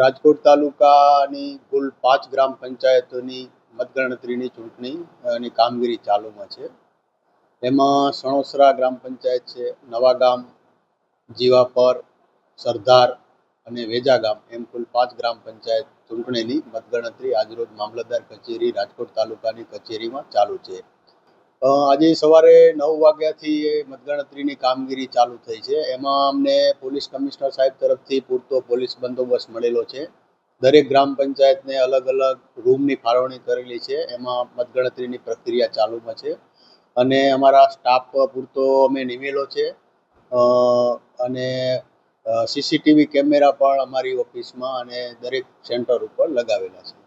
રાજકોટ તાલુકાની કુલ પાંચ ગ્રામ પંચાયતોની મતગણતરીની ચૂંટણીની કામગીરી ચાલુમાં છે. એમાં સણોસરા ગ્રામ પંચાયત છે, નવા ગામ, જીવાપર, સરદાર અને વેજા ગામ એમ કુલ પાંચ ગ્રામ પંચાયત ચૂંટણીની મતગણતરી આજરોજ મામલતદાર કચેરી રાજકોટ તાલુકાની કચેરીમાં ચાલુ છે. આજે સવારે નવ વાગ્યાથી મતગણતરીની કામગીરી ચાલુ થઈ છે. એમાં અમને પોલીસ કમિશનર સાહેબ તરફથી પૂરતો પોલીસ બંદોબસ્ત મળેલો છે. દરેક ગ્રામ પંચાયતને અલગ અલગ રૂમની ફાળવણી કરેલી છે. એમાં મતગણતરીની પ્રક્રિયા ચાલુમાં છે. અને અમારા સ્ટાફ પૂરતો અમે નિમેલો છે. અને સીસીટીવી કેમેરા પણ અમારી ઓફિસમાં અને દરેક સેન્ટર ઉપર લગાવેલા છે.